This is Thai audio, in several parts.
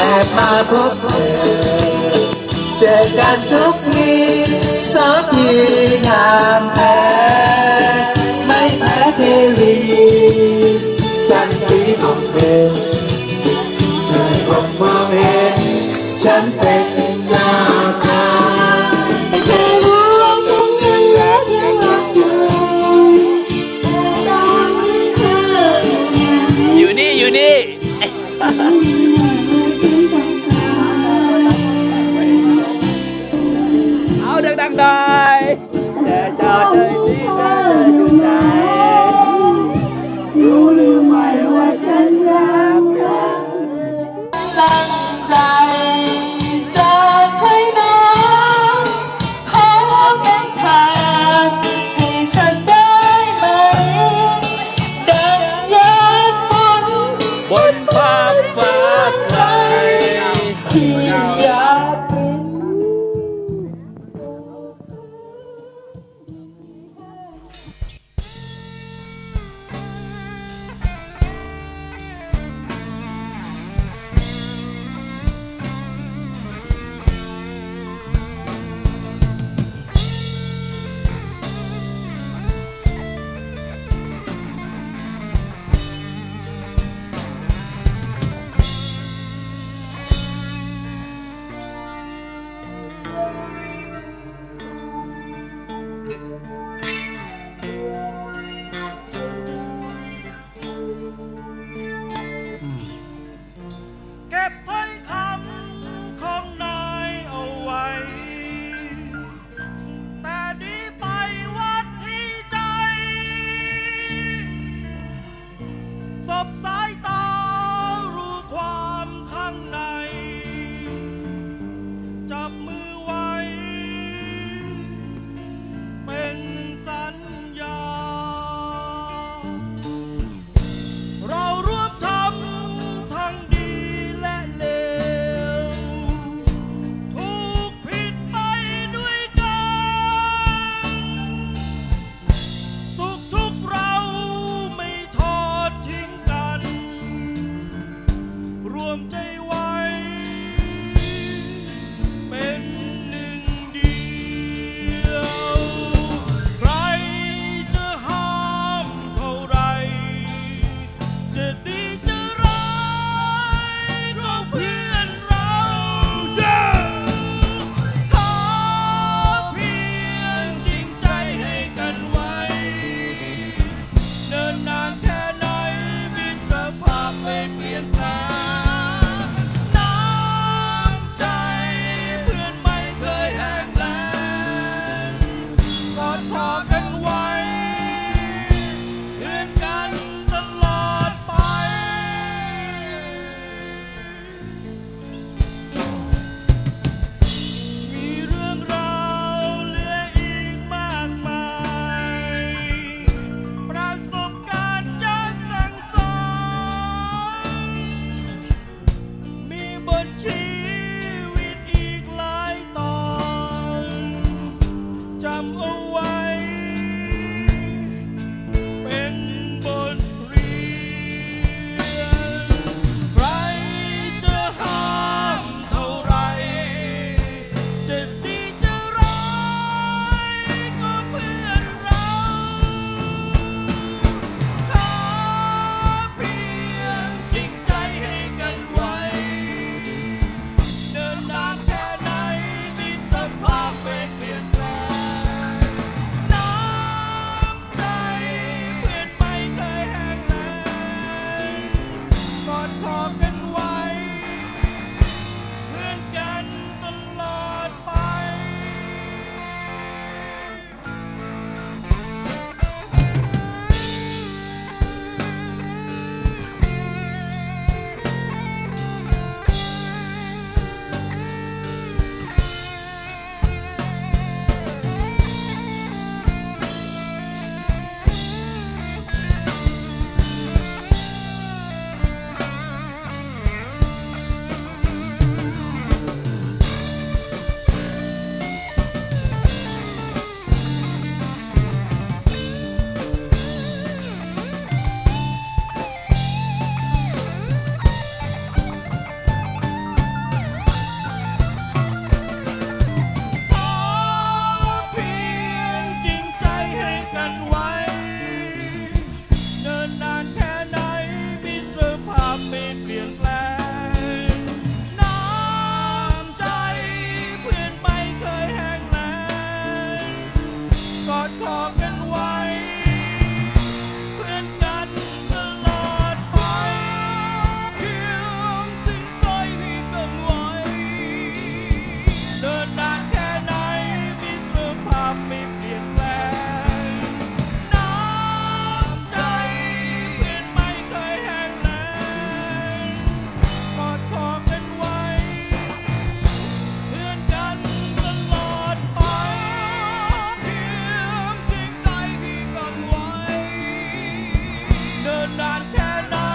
em mai về để đàn thức nghi sớm như nam em mấy thế thi chẳng phí mong em chẳng bên Yeah. why cannot, cannot.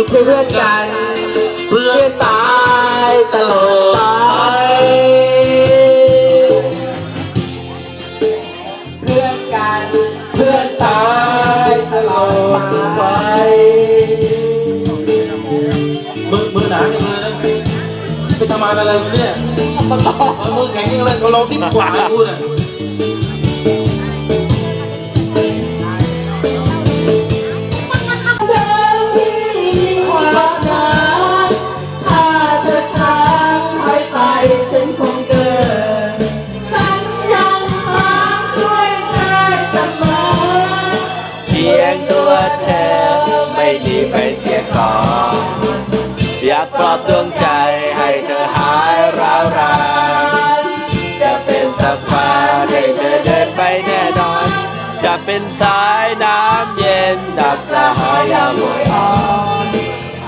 คือเพื่อนกันเพื่อเพื่อนตายตลอดไปเพื่อนกันเพื่อนตายตลอดไปมือมือหนาเนี่ยมือนะไปทำงานอะไรมาเนี่ยเอามือแข็งยังเลยเขาเราดิ้นกว่ากูเนี่ย เป็นสายน้ำเย็นดับละหายยามวยอ่อน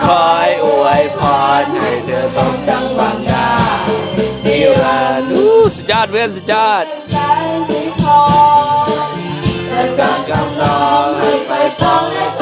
คอยอวยพรให้เธอสมดังหวังดานิรันดร์สุดยอดเว้นสุดยอดแสงสีทองจะจากกำลองให้ไปพ้องและ